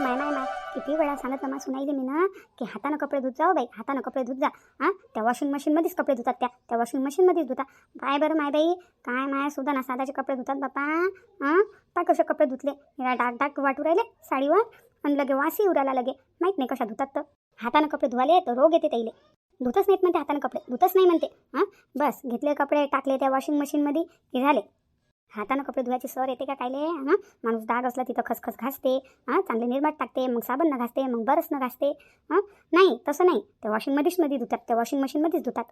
माय माय माय किती वेळा सांगत मा सुनाईले मी ना की हातानं कपडे धुत जाओ बाई हातानं कपडे धुत जा. हां? त्या वॉशिंग मशीनमध्येच कपडे धुतात त्या. त्या वॉशिंग मशीनमध्येच धुता. काय बरं माय बाई. काय माय सुद्धा ना साधाचे कपडे धुतात बापा. हां? पाय कसे कपडे धुतले? या डाग डाग वाटू राहिले साडीवर आणि लगे वासी उरायला लगे. माहीत नाही कशा धुतात तर. हातानं कपडे धुवाले तर रोग येते त्याईले. धुतच नाहीत म्हणते हातानं कपडे. धुतच नाही म्हणते. हां? बस घेतले कपडे टाकले त्या वॉशिंग मशीनमध्ये की झाले? हातानं कपडे धुवायची सर येते का कायले हां? माणूस डाग असला तिथं खसखस घासते हां? चांगले निर्माट टाकते मग साबण न घासते मग बरसनं घासते हां? नाही तसं नाही. ते वॉशिंग मध्येच मध्ये धुतात त्या वॉशिंग मशीनमध्येच धुतात.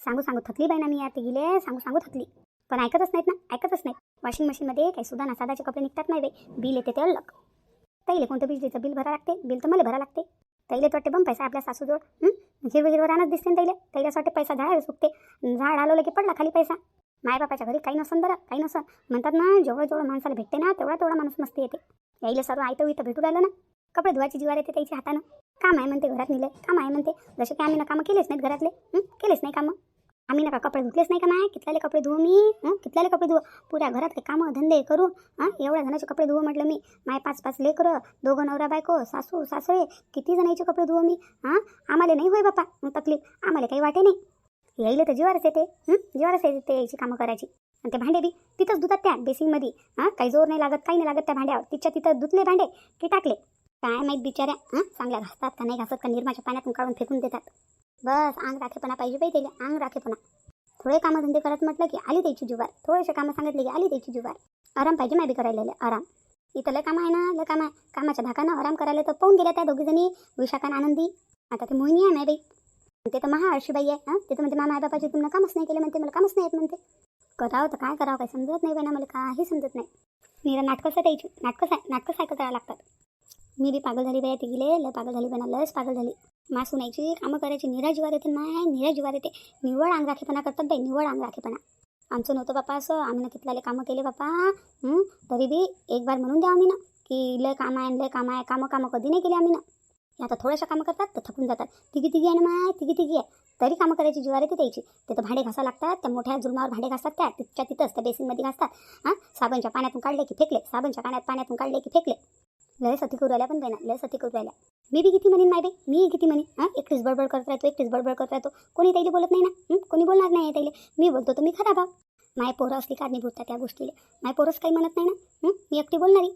सांगू सांगू थकली बाई ना मी आता गेले सांगू सांगू थकली. पण ऐकतच नाहीत ना ऐकतच नाही वॉशिंग मशीनमध्ये काही सुद्धा ना साधाचे कपडे निघतात नाही बाई. बिल येते ते अलग. तैले कोणतं बिजलीचं बिल भरा लागते. बिल तर मला भरा लागते. तैले तर वाटते बम पैसा आपल्या सासूजवळ. हिरवं हिरवं रानच दिसते ना तैले तैले असं वाटते पैसा झाडाला सुकते. झाड आलं की पडला खाली पैसा. मायबापाच्या घरी काही नसन बरं काही नसन. म्हणतात ना जेवढं जेवढं माणसाला भेटते ना तेवढा तेवढा माणूस मस्ती येते. यायला सर्व आयतं इथं भेटू राहिलं ना. कपडे धुवायची जीवार येते त्याच्या हातानं. काम आहे म्हणते घरात नेले. काम आहे म्हणते. जसे की आम्ही ना कामं केलेच नाहीत घरातले. केलेच नाही कामं. आम्ही नका कपडे धुतलेच नाही का माय? कितल्याले कपडे धुवू मी? कितल्याले कपडे धुवू? पुऱ्या घरातले कामं धंदे करू? हां? एवढ्या जणांचे कपडे धुवू म्हटलं मी. माय पाच पाच लेकरं दोघं नवरा बायको सासू सासळे किती जणांचे कपडे धुवू मी? हां? आम्हाला नाही होय बापा मग तकलीफ. आम्हाला काही वाटे नाही. यायला तर जीवारच येते हं? जीवारच येते यायची कामं करायची. आणि ते भांडे बी तिथंच धुतात त्या बेसिनमध्ये. हां? काही जोर नाही लागत काही नाही लागत त्या भांड्यावर. तिच्या तिथं धुतले भांडे की टाकले. काय माहीत बिचाऱ्या हां? चांगल्या घासतात का नाही घासत का निर्माच्या पाण्यातून काढून फेकून देतात. बस अंग राखेपणा पाहिजे पाहिजे त्याला अंग राखेपणा. थोडे कामं धंदे करत म्हटलं की आली त्याची जुवार थोडेसे कामं सांगितले की आली त्याची जुवार आराम पाहिजे माय बी करायला आराम. इथं लय कामं आहे ना लय काम आहे. कामाच्या धाकानं आराम करायला तर पाहून गेल्या त्या दोघीजणी विशाखान आनंदी. आता ते मोहिनी आहे मॅबी बाई. ते तर महा बाई आहे हां? ते तर म्हणते मामा बापाची तुम्हाला कामच नाही केलं म्हणते मला कामच नाही येत म्हणते. करावं तर काय करावं काय समजत नाही बहिणा मला काही समजत नाही. मी नाटकंच आहे त्याची नाटकंच आहे नाटकंच ऐकत करावं लागतात. मी बी पागल झाली बाई ती गेले लय पागल झाली बाई लयच पागल झाली. मा सुनायची कामं करायची निरा जीवार येते माय निरा जीवार येते. निवड अंग राखेपणा करतात बाई निव्वळ अंग राखेपणा आमचं नव्हतं बापा असं आम्ही ना तिथल्याले कामं केले बापा तरी बी एक बार म्हणून द्या आम्ही ना की लय काम आहे लय काम आहे कामं कामं कधी नाही केली आम्ही ना. आता थोड्याशा कामं करतात तर थकून जातात. तिघी तिघी आहे ना माय? तिघी तिघी आहे. तरी कामं करायची जिवार येते त्याची. ते तर भांडे घासा लागतात. त्या मोठ्या जुलमावर भांडे घासतात त्या. तिथच्या तिथंच त्या बेसिनमध्ये घासतात. हां? साबणच्या पाण्यातून काढले की फेकले. साबणच्या पाण्यात पाण्यातून काढले की फेकले. लय सती करू राहिल्या पण बाई ना लय सती करू राहिल्या. मी बी किती म्हणेन माय बे मी किती म्हणेन? हां? एकटीच बडबड करत राहतो एकटीच बडबड करत राहतो. कोणी त्याला बोलत नाही ना? कोणी बोलणार नाही त्याला. मी बोलतो तर मी खराब आहो माय पोरं असली कारणीभूत त्या गोष्टीला. माय पोरंच काही म्हणत नाही ना? मी एकटी बोलणारी.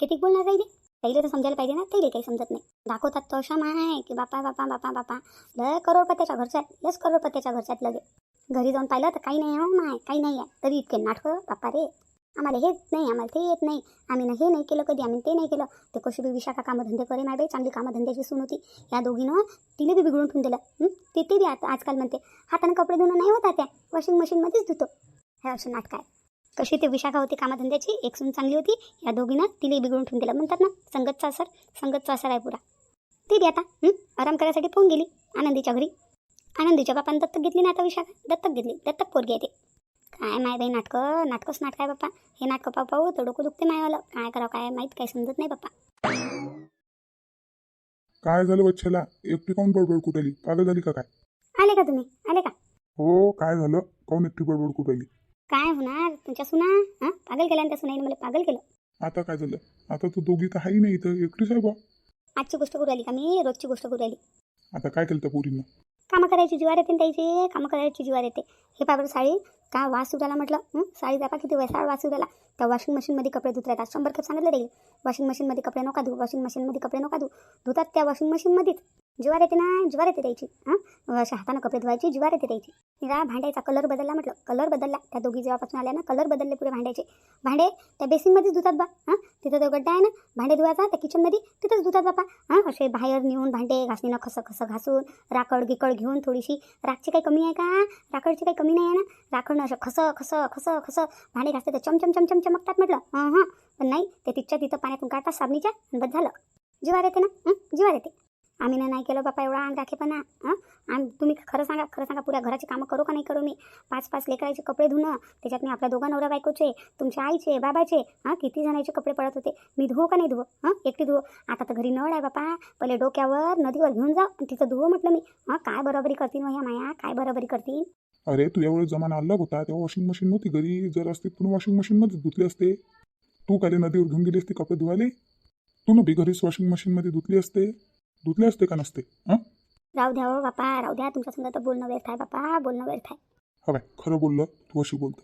किती बोलणार राहिले? त्याला तर समजायला पाहिजे ना त्याला काही समजत नाही. दाखवतात तो अशा माय की बापा बापा बापा बापा. लय करोडपत्याच्या घरच्या आहेत लस करोडपत्याच्या घरच्यात लगे. घरी जाऊन पाहिलं तर काही नाही आहे माय काही नाही आहे. तरी इतके नाटकं बापा रे. आम्हाला हेच नाही आम्हाला ते येत नाही. आम्ही ना हे नाही केलं कधी आम्ही ते नाही केलं. ते कशी बी विशाखा कामधंदे करे माय बाई चांगली कामधंद्याची सून होती. या दोघीनं तिने बी बिघडून ठेवून दिलं. ते ते बी आता आजकाल म्हणते हाताने कपडे धुणं नाही होता त्या. वॉशिंग मशीनमध्येच धुतो. हे असं नाटक आहे कशी ते विशाखा होती कामधंद्याची? एक सून चांगली होती. या दोघीनं तिने बिघडून ठेवून दिलं. म्हणतात ना संगतचा असर संगतचा असर आहे पुरा. ते बी आता हं? आराम करायसाठी फोन गेली आनंदीच्या घरी. आनंदीच्या बापानं दत्तक घेतली ना आता विशाखा. दत्तक घेतली. दत्तक पोरगी आहे ते. काय माय बाई नाटकं नाटकंच नाटक आहे बाप्पा. हे नाटकं पाहू पाहू तर डोकं दुखते मायवालं. काय करावं काय माहीत काही समजत नाही बाप्पा. काय झालं वच्छला एकटी काऊन बडबड कुठली? पागल झाली का काय? आले का तुम्ही? आले का? हो काय झालं? काऊन एकटी बडबड कुठली? काय होणार? तुमच्या सुना? हां? पागल केल्या त्या सुनाईने मला पागल केलं. आता काय झालं? आता तू दोघी तर हाही नाही इथं. एकटीच आहे बा आजची गोष्ट करू राहिली का मी? रोजची गोष्ट करू राहिली. आता काय केलं त्या पोरीनं? कामं करायची जीवार येते ना त्याची कामं करायची जीवार येते. हे पाबर साडी का वास सुटायला म्हटलं? हं? साडी जाता किती वैसाळ वास सुटायला त्या वॉशिंग मशीनमध्ये कपडे धुत राहतात. शंभर खेप सांगितलं राहील वॉशिंग मशीनमध्ये कपडे नका धुऊ वॉशिंग मशीनमध्ये कपडे नका धुऊ धुतात त्या वॉशिंग मशीनमध्येच जुवार येते ना जुवार येते द्यायची हां? अशा हातानं कपडे धुवायची जुवार येते द्यायची निरा भांड्याचा कलर बदलला म्हटलं. कलर बदलला. त्या दोघी जेव्हापासून आल्या ना कलर बदलले पुरे भांड्याचे. भांडे त्या बेसिनमध्येच धुतात बा. हां? तिथं तो गड्डा आहे ना भांडे धुवायचा त्या किचनमध्ये तिथंच धुतात बापा. हां? असे बाहेर नेऊन भांडे घासणीनं खसं खसं घासून राखड गिकड घेऊन थोडीशी. राखची काही कमी आहे का? राखडची काही कमी नाही आहे ना? राखडनं असं खसं खसं खसं खसं भांडे घासते तर चमचम चमचम चमकतात म्हटलं. हां हां. पण नाही ते तिथच्या तिथं पाण्यातून काढतात साबणीच्या आणि बस झालं. जिवार येते ना? जिवार येते. आम्ही नाही केलं बापा एवढा अंग राखेपणा हां? तुम्ही खरं सांगा खरं सांगा पुऱ्या घराची कामं करू का नाही करू मी? पाच पाच लेकराचे कपडे धुणं त्याच्यात मी आपल्या दोघा नवरा बायकोचे तुमच्या आईचे बाबाचे हां? किती जणांचे कपडे पडत होते. मी धुवो का नाही धुवो? हां? एकटी धुवो. आता तर घरी नळ आहे बापा. पहिले डोक्यावर नदीवर घेऊन जा आणि तिथं धुवो म्हटलं मी. हां? काय बरोबरी करतील हो ह्या माया? काय बरोबरी करतील अरे तू एवढं जमाना अलग होता. तेव्हा वॉशिंग मशीन नव्हती घरी. जर असते पण वॉशिंग मशीनमध्येच धुतले असते. तू काय नदीवर घेऊन गेली असती कपडे धुवायला? तू न बी घरीच वॉशिंग मशीनमध्ये धुतली असते. धुतले असते का नसते? हां? राहू द्या हो बापा राहू द्या. तुमच्या संग तर बोलणं व्यर्थ आहे बापा. बोलणं व्यर्थ आहे. हवाय खरं बोललं तू अशी बोलतो.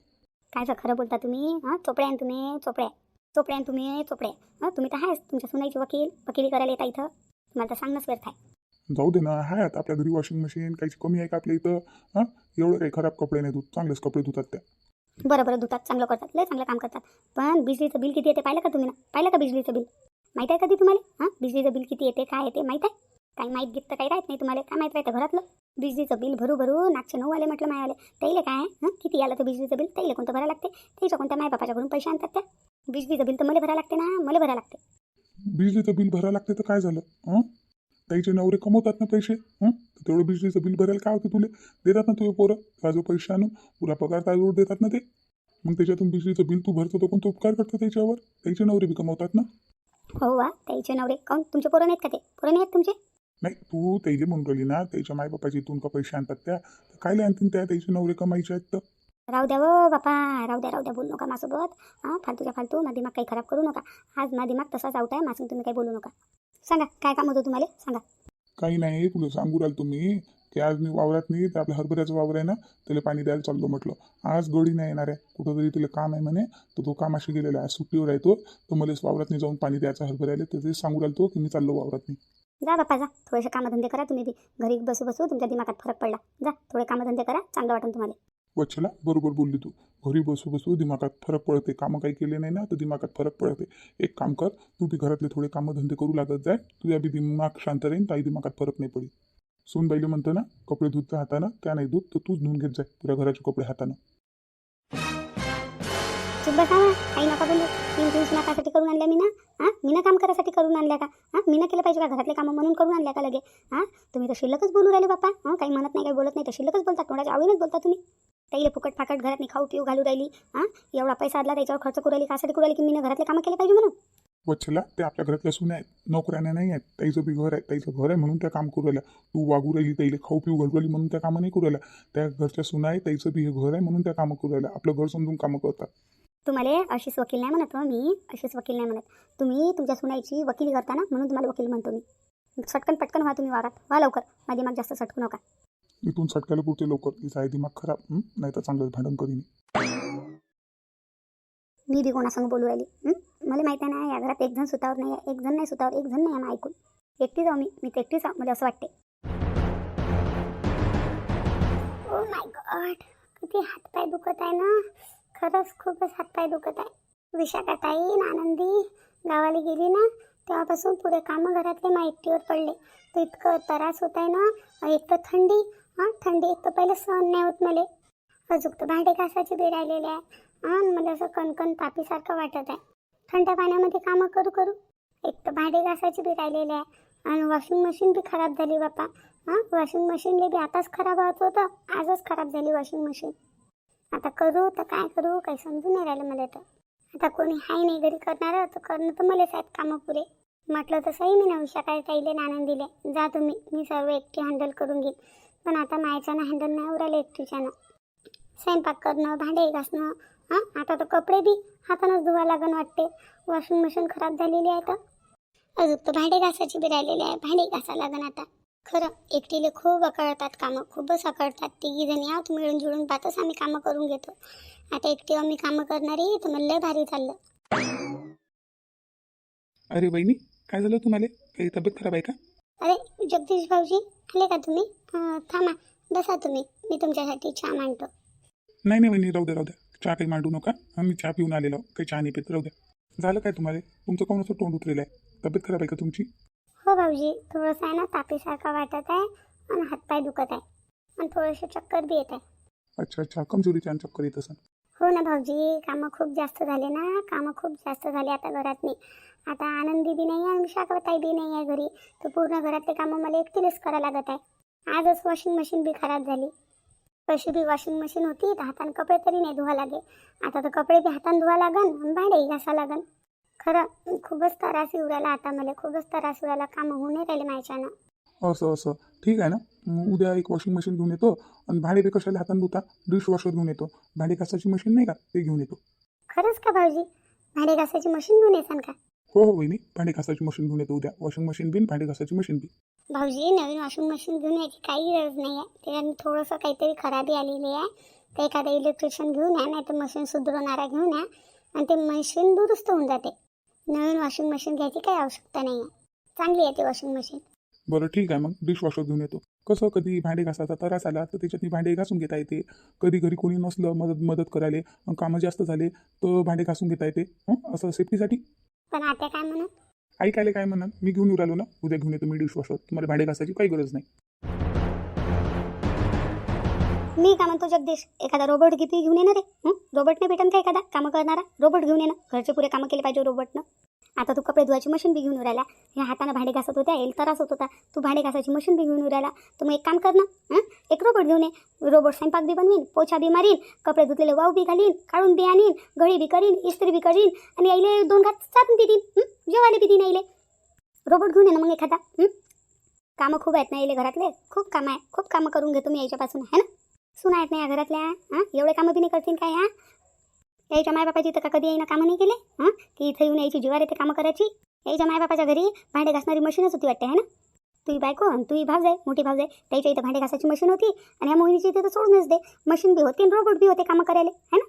कायचं खरं बोलता तुम्ही? हां? चोपडे आहे तुम्ही? चोपडे. आहे. चोपडे आहे तुम्ही? चोपडे. आहे. हां? तुम्ही तर आहेच तुमच्या सुनाईची वकील. वकिली करायला येता इथं. तुम्हाला तर सांगणंच व्यर्थ आहे. जाऊ दे ना हाय आता आपल्या घरी वॉशिंग मशीन काहीची कमी आहे का आपल्या इथं? हां? एवढं काही खराब कपडे नाही धुत चांगलेच कपडे धुतात त्या. बरं बरं धुतात चांगलं करतात लय चांगलं काम करतात. पण बिजलीचं बिल किती येते पाहिलं का तुम्ही ना? पाहिलं का बिजलीचं बिल? माहीत आहे कधी तुम्हाला? हां? बिजलीचं बिल किती येते काय येते माहीत आहे? काही माहीत घेत तर काही राहत नाही तुम्हाला. काय माहीत राहतं घरातलं? बिजलीचं बिल भरू भरू नागचे नऊ आले म्हटलं मायाले त्याला काय हं? किती आलं तर बिजलीचं बिल? त्याला कोणतं भरायला लागते? त्याच्या कोणत्या मायबापाच्याकडून पैसे आणतात त्या? बिजलीचं बिल तर मला भरायला लागते ना? मला भरायला लागते. बिजलीचं बिल भरायला लागते तर काय झालं? हां? त्याचे नवरे कमवतात ना पैसे? हं? तेवढं बिजलीचं बिल भरायला काय होतं तुले? देतात ना तुझे पोरं? ताजो पैसे आणून तुला पगार ताजवर देतात ना ते? मग त्याच्यातून बिजलीचं बिल तू भरतो तर कोणतं उपकार करतो त्याच्यावर? त्याचे नवरे बी कमवतात ना? हो वा त्याचे नवरे. काऊन तुमचे पोरं नाहीत का ते? पोरं नाही आहेत तुमचे? नाही तू त्याचे म्हणून राहिली ना त्याच्या मायबापाची इथून का पैसे आणतात त्या? तर कायले आणतील त्या त्याचे नवरे कमायचे आहेत तर? राहू द्या व बापा. राहू द्या राहू द्या. बोलू नका माझ्यासोबत हां फालतूच्या फालतू. माझा दिमाग काही खराब करू नका. आज माझा दिमाग तसाच आउट आहे. माझं तुम्ही काही बोलू नका. सांगा काय काम होतं तुम्हाला? सांगा. काही नाही तुला सांगू राल तुम्ही की आज मी वावरात नाही तर आपल्या हरभऱ्याचं वावर आहे ना त्याला पाणी द्यायला चाललो म्हटलं. आज गडी नाही येणार आहे कुठंतरी तिला काम आहे म्हणे तर तो कामाशी गेलेला आहे. सुट्टीवर आहे तो तर मला वावरात नाही जाऊन पाणी द्यायचं हरभऱ्याला तर ते सांगू राहिलो की मी चाललो वावरात नाही. जा बापा जा. थोडेसे कामधंदे करा तुम्ही बी. घरी बसू बसू तुमच्या दिमागात फरक पडला. जा थोडे कामधंदे करा चांगलं वाटेल तुम्हाला. वच्छला बरोबर बोलली तू. घरी बसू बसू दिमागात फरक पडते कामं काही केले नाही ना तर दिमागात फरक पडते एक काम कर तू बी घरातले थोडे कामं धंदे करू लागत जाय तुझ्या बी दिमाग शांत राहील काही दिमागात फरक नाही पडेल सोनबाईले म्हणतं ना कपडे धुत हातानं त्या नाही धुत तर तूच धुवून घेत जाय तुझ्या घराचे कपडे हातानं. चुप बसा ना काही नका बोलू. तीन तीन नकासाठी करून आणल्या मी ना हां? मी ना काम करायसाठी करून आणल्या का? हां? मी ना केलं पाहिजे का? घरातले कामं म्हणून करून आणल्या का लगे? हां? तुम्ही तर शिल्लकच बोलू राहिले बापा हां? काही म्हणत नाही काही बोलत नाही तर शिल्लकच बोलता. तोंडाच्या आवडीनच बोलता तुम्ही. त्याला फुकट फाकट घरात नाही खाऊ पिऊ घालू राहिली हां? एवढा पैसा आदला त्याच्यावर खर्च करू राहिली कासाठी करू राहिली की मी घरातले कामं केले पाहिजे म्हणून? वच्छला ते आपल्या घरातल्या सुने आहेत नोकऱ्याने नाही आहेत त्याचं बी घर आहे त्याचं घर आहे म्हणून त्या काम करू राहिल्या. तू वागू राहिली त्याला खाऊ पिऊ घालू राहिली म्हणून त्या कामं नाही करू राहिल्या. त्या घरच्या सुना आहे त्याचं बी हे घर आहे म्हणून त्या कामं करू राहिल्या. आपलं घर समजून कामं करतात. तुम्हाला अशीच वकील नाही म्हणत हो? मी अशीच वकील नाही म्हणत. तुम्ही तुमच्या सुनाईची वकिली करता ना म्हणून तुम्हाला वकील म्हणतो मी. सटकन पटकन व्हा तुम्ही वारात व्हा लवकर. माझी दिमाग जास्त सटकू नका. इथून सटकायला पुरते लवकर. तिचा आहे दिमाग खराब. नाही तर चांगलंच भांडण करीन. मी बी कोणासंग बोलू राहिली. मला माहिती आहे ना या घरात एक जण सुतावर नाही एक जण नाही सुतावर एक जण नाही ऐकून. एकटीच आहो मी. मी तर एकटीच आहो मला असं वाटते ओ माय गॉड किती हातपाय दुखत आहे ना. खरंच खूपच हातपाय दुखत आहे. विशाखा ताई आनंदी गावाला गेली ना तेव्हापासून पुरे कामं घरातले मा एकटीवर पडले. तर इतकं त्रास होत आहे ना एक तर थंडी हां थंडी. एक तर पहिले सहन नाही होत मले. अजूक तर भांडे घासाचे बी राहिलेले आहे. हां मला असं कणकण तापीसारखं वाटत आहे. थंड पाण्यामध्ये कामं करू करू. एक तर भांडे घासाचे बी राहिलेले आहे. आणि वॉशिंग मशीन बी खराब झाली बापा. हां वॉशिंग मशीनले बी आताच खराब होत होतं. आजच खराब झाली वॉशिंग मशीन आता करू तर काय करू? काही समजून नाही राहिलं मला तर. आता कोणी हाय नाही घरी करणार तर करणं तर मलाच आहेत कामं पुरे म्हटलं तसंही मी नवशा काय ताईले नानंद दिले जा तुम्ही. मी सर्व एकटी हँडल करून घेईन. पण आता मायाच्यानं हँडल नाही उरायला एकटीच्यानं. स्वयंपाक करणं भांडे घासणं हां? आता तर कपडे बी हातानंच धुवा लागण वाटते वॉशिंग मशीन खराब झालेली आहे तर. अजून तर भांडे घासायची बी राहिलेली आहे. भांडे घासा लागण आता. खरं एकटीले खूप अकळतात कामं. खूपच अकळतात. तिघी जणी आहोत मिळून जुळून पाहतच आम्ही कामं करून घेतो. आता एकटी आम्ही कामं करणारी तर मला लय भारी चाललं. अरे बहिणी काय झालं तुम्हाला? काही तब्येत खराब आहे का? अरे जगदीश भाऊजी आले का तुम्ही? अं, थांबा बसा तुम्ही. मी तुमच्यासाठी चहा मांडतो. नाही नाही बहिणी राहू द्या राहू द्या चहा काही मांडू नका. हा मी चहा पिऊन आलेलो. काही चहा नाही पित राहू द्या झालं काय तुम्हाला? तुमचं कोण असं तोंड उतरेलं आहे तब्येत खराब आहे का तुमची? हो भाऊजी थोडंसं आहे ना तापीसारखं वाटत आहे आणि हातपाय दुखत आहे. आणि थोडेसे चक्कर बी येत आहे. अच्छा अच्छा. कमजोरीची आणि चक्कर येत असं हो ना भाऊजी कामं खूप जास्त झाले ना कामं खूप जास्त झाले आता घरात मी आता आनंदी बी नाही आहे आणि शाकवताई बी नाही आहे घरी. तर पूर्ण घरातले कामं मला एकटीलाच करावं लागत आहे. आजच वॉशिंग मशीन बी खराब झाली. कशी बी वॉशिंग मशीन होती तर हाताने कपडे तरी नाही धुवा लागे. आता तर कपडे बी हातानं धुवा लागन आणि भांडेही घासा लागन. खरं खूपच त्रास येऊ राहिला आता मला खूपच त्रास येऊ राहिला कामं होऊन नाही राहिले माझ्यानं असं असं. ठीक आहे ना? उद्या एक वॉशिंग मशीन घेऊन येतो आणि भांडे कशाला हाताने धुता? डिश वॉशर घेऊन येतो. भांडे घासाची मशीन नाही का? ते घेऊन येतो. खरंच का भाऊजी? भांडे घासायची मशीन घेऊन येसान का? हो हो वहिनी. भांडे घासायची मशीन घेऊन येतो उद्या. वॉशिंग मशीन बिन भांडे घासायची मशीन बी भाऊजी नवीन वॉशिंग मशीन घेऊन यायची काही गरज नाही आहे. त्याच्यानं थोडंसं काहीतरी खराबी आलेली आहे. तर एखादा इलेक्ट्रिशियन घेऊन या नाही तर मशीन सुधारणारा घेऊन या आणि ते मशीन दुरुस्त होऊन जाते. नवीन वॉशिंग मशीन घ्यायची काही आवश्यकता नाही आहे. चांगली आहे ती वॉशिंग मशीन बरं ठीक आहे. मग डिशवॉशर घेऊन येतो. कसं कधी भांडे घासायचा त्रास आला तर त्याच्यातनी भांडे घासून घेता येते. कधी घरी कोणी नसलं मदत मदत करायला कामं जास्त झाले तर भांडे घासून घेता येते. असं सेफ्टीसाठी पण आता काय म्हणून ऐकायला काय म्हणा मी घेऊन राहिलो ना? उद्या घेऊन येतो मी डिशवॉशर तुम्हाला भांडे घासायची काही गरज नाही. मी का म्हणतो जगदीश एखादा रोबोट किती घेऊन येणार आहे? रोबोट नाही भेटन का एखादा? कामं करणारा? रोबोट घेऊन येणं? घरचे पुरे कामं केले पाहिजे रोबोटनं आता तू कपडे धुवायची मशीन बी घेऊन राहिला. ह्या हातानं भांडे घासत होत्या एल त्रास होत होता. तू भांडे घासायची मशीन बी घेऊन राहिला. तर मग एक काम कर ना एक रोबोट घेऊन ये. रोबोट स्वयंपाक बी बनवीन पोछा बी मारीन कपडे धुतलेले वाव बी घालीन काढून बी आणीन घडी बी करीन इस्त्री बी करीन आणि यायले दोन घात चालून बी देईन जेवायला बी देईन यायले. रोबोट घेऊन ये ना मग एखादा कामं खूप आहेत ना यायले घरातले? खूप कामं आहे. खूप कामं करून घेतो मी याच्यापासून है ना? सुना आहेत ना या घरातल्या हां? एवढे कामं बी नाही करतील काय ह्या यायच्या मायबापाची तर का कधी येईना कामं नाही केले? हां? की इथं येऊन यायची जीवार येते कामं करायची. यायच्या मायबापाच्या घरी भांडे घासणारी मशीनच होती वाटते है ना? तुही बायको आणि तुही भाव जाय मोठी भाव जाय त्याच्या इथं भांडे घासायची मशीन होती आणि या मोहिनीची इथे तर सोडूनच दे. मशीन बी होती रोबोट बी होते कामं करायला है ना?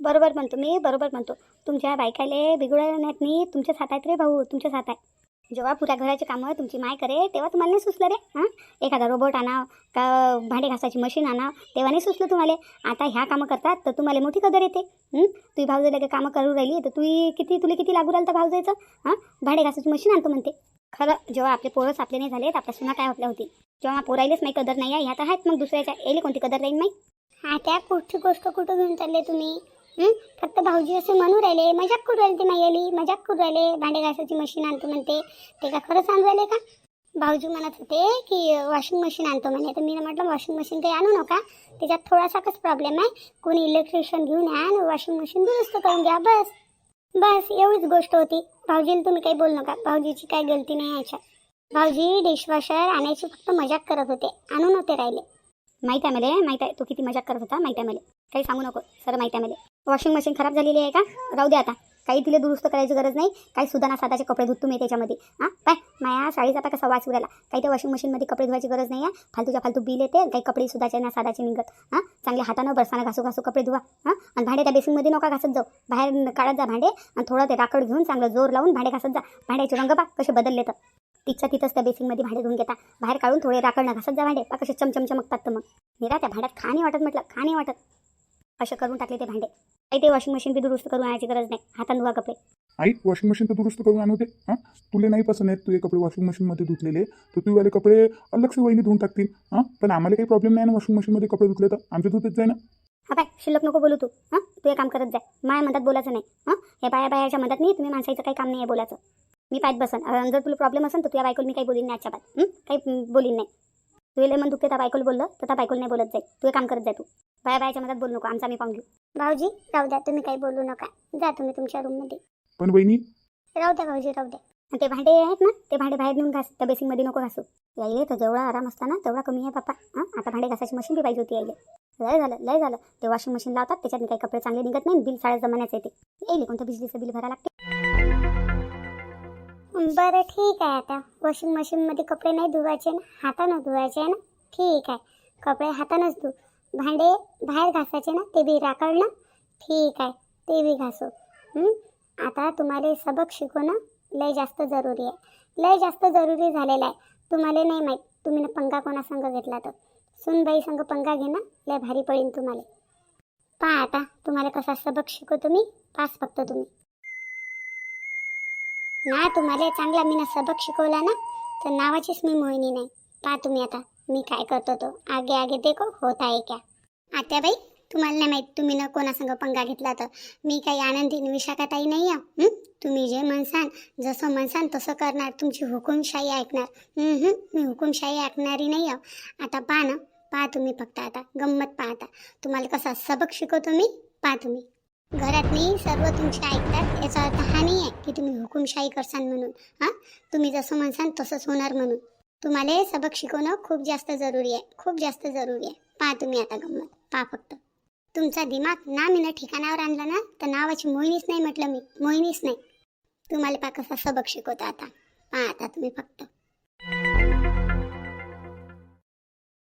बरोबर म्हणतो मी बरोबर म्हणतो. तुमच्या बायकाले बिघडवण्यात नाहीत मी तुमच्याच हातात रे भाऊ तुमच्याच हात आहे जेव्हा पुऱ्या घराचे कामं तुमची माय करे तेव्हा तुम्हाला नाही सुचलं रे? हां? एखादा रोबोट आणाव का भांडे घासायची मशीन आणाव तेव्हा नाही सुचलं तुम्हाला? आता ह्या कामं करतात तर तुम्हाला मोठी कदर येते. हं? तुझी भाऊजाई लगे कामं करू राहिली तर तू किती तुला किती लागू राहिलं तर भाऊजायचं हां? भांडे घासायची मशीन आणतो म्हणते. खरं जेव्हा आपले पोरस आपले नाही झाले तर आपल्या सुना काय आपल्या होती? जेव्हा पोरायलेच नाही कदर नाही आहे ह्या तर आहेत मग दुसऱ्याच्या. येईल कोणती कदर राहील नाही हा त्या कुठची गोष्ट कुठं घेऊन चालले तुम्ही? फक्त भाऊजी असे म्हणू राहिले मजाक करू राहिले ते मायली मजाक करू राहिले भांडे घासायची मशीन आणतो म्हणते. ते का खरं सांगू राहिले का? भाऊजी म्हणत होते की वॉशिंग मशीन आणतो म्हणे. तर मी म्हटलं वॉशिंग मशीन काही आणू नका. त्याच्यात थोडासाच प्रॉब्लेम आहे. कोणी इलेक्ट्रिशियन घेऊन या आणि वॉशिंग मशीन दुरुस्त करून घ्या बस. बस एवढीच गोष्ट होती. भाऊजीला तुम्ही काही बोलू नका. भाऊजीची काही गलती नाही याच्यात. भाऊजी डिशवॉशर आणायची फक्त मजाक करत होते. आणू नव्हते राहिले. माहीत आहे मला माहीत आहे. तू किती मजाक करत होता माहीत आहे मला. काही सांगू नको सर माहीत आहे मला. वॉशिंग मशीन खराब झालेली आहे का? राहू दे आता. काही तिला दुरुस्त करायची गरज नाही. काही सुधाना साधाचे कपडे धुतो मी त्याच्यामध्ये. हां? पाय माया साडीचा आता कसा वाच उरायला काही त्या वॉशिंग मशीनमध्ये कपडे धुवायची गरज नाही आहे. फालतूच्या फालतू बिल येते काही कपडे सुधाचे ना साधाचे निघत. हां? चांगल्या हातानं बरसानं घासू घासू कपडे धुवा. हां? आणि भांडे त्या बेसिनमध्ये नका घासत जाऊ. बाहेर काढत जा भांडे आणि थोडं ते राखड घेऊन चांगलं जोर लावून भांडे घासत जा. भांड्याचे रंग पा कसे बदलले तर. तिथच्या तिथंच त्या बेसिंगमध्ये भांडे धुवून घेता. बाहेर काढून थोडे राखड घासत जा भांडे. पा कसे चमचम चमकतात तर मग. निरा त्या भांड्यात खा नाही वाटत म्हटलं? खा नाही वाटत? असे करून टाकले ते भांडे. काही ते वॉशिंग मशीन बी दुरुस्त करून आणायची गरज नाही. हातानं धुवा कपडे. आई वॉशिंग मशीन तर दुरुस्त करून आणू दे. हां? तुला नाही पसंत आहेत तुझे कपडे वॉशिंग मशीनमध्ये धुतलेले. तर तू वाले कपडे अलग वहिनी धुवून टाकतील. हां? पण आम्हाला काही प्रॉब्लेम नाही ना वॉशिंग मशीनमध्ये कपडे धुतले तर? आमचे धुतेच जाय ना. हा बाय शिल्लक नको बोलू तू. हां? तू हे काम करत जाय. माया म्हणतात बोलायचं नाही. हां? हे बाया बायाच्या म्हणतात नाही तुम्ही माणसाचं काही काम नाही आहे बोलायचं. मी पायत बसन. जर तुला प्रॉब्लेम असेल तर तुझ्या बायकोला मी काही बोलीन नाही आजच्या बात हं? काही बोलीन नाही. तुला लय मन दुखते त्या बायकोला बोललं तर त्या बायकोला नाही बोलत जाईल तू हे काम करत जाय तू. बाया बायाच्या मधात बोलू नको. आमचा मी पाहून घेऊ. भाऊजी राहू द्या. तुम्ही काही बोलू नका. जा तुम्ही तुमच्या रूममध्ये पण वहिनी? राहू द्या भाऊजी राहू द्या. आणि ते भांडे आहेत ना ते भांडे बाहेर नेऊन घास. त्या बेसिंगमध्ये नको घासू. यायले तर जेवढा आराम असता ना तेवढा कमी आहे पप्पा. हां? आता भांडे घासायची मशीन बी पाहिजे होती यायले लय झालं लय झालं. ते वॉशिंग मशीन लावतात त्याच्यात काही कपडे चांगले निघत नाही बिल साड्या जमान्याचं येते येईल कोणतं बिजलीचं बिल भरायला लागते. बरं ठीक आहे आता. वॉशिंग मशीनमध्ये कपडे नाही धुवायचे ना हातानं धुवायचे ना. ठीक आहे. कपडे हातानंच धु. भांडे बाहेर घासायचे ना ते बी ना ठीक आहे. ते बी घासू. आता तुम्हाला सबक शिकवणं लय जास्त जरुरी आहे. लय जास्त जरुरी झालेलं आहे. तुम्हाला नाही माहीत. तुम्ही ना पंगा कोणासंग घेतला तर. सुनबाई संघ पंगा घेणं लय भारी पडेल तुम्हाला. पहा आता तुम्हाला कसा सबक शिकवतो मी. पास फक्त तुम्ही. ना तुम्हाला चांगला मी ना सबक शिकवला ना तर नावाचीच मी मोहिनी नाही. पहा तुम्ही आता मी काय करतो तो? आगे आगे देखो होत आहे क्या? आत्याबाई तुम्हाला नाही माहीत तुम्ही ना कोणासंग पंगा घेतला तर. मी काही आनंदी विशाखाताई नाही आहे तुम्ही जे म्हणसान जसं म्हणसान तसं करणार तुमची हुकुमशाही ऐकणार. मी हुकुमशाही ऐकणारी नाही आहे. आता पहा ना पहा तुम्ही फक्त आता गंमत पाहता तुम्हाला कसा सबक शिकवतो मी? पहा तुम्ही. घरातली सर्व तुमचे ऐकतात याचा अर्थ हा नाही आहे की तुम्ही हुकुमशाही करसान म्हणून. हां? तुम्ही जसं म्हणसान तसंच होणार म्हणून. तुम्हाला सबक शिकवणं खूप जास्त जरुरी आहे खूप जास्त जरुरी आहे. पहा तुम्ही आता गंमत पहा फक्त. तुमचा दिमाग ना मी ना ठिकाणावर आणला ना तर नावाची मोहिनीच नाही म्हटलं मी मोहिनीच नाही. तुम्हाला पा कसा सबक शिकवता आता. पहा आता तुम्ही फक्त.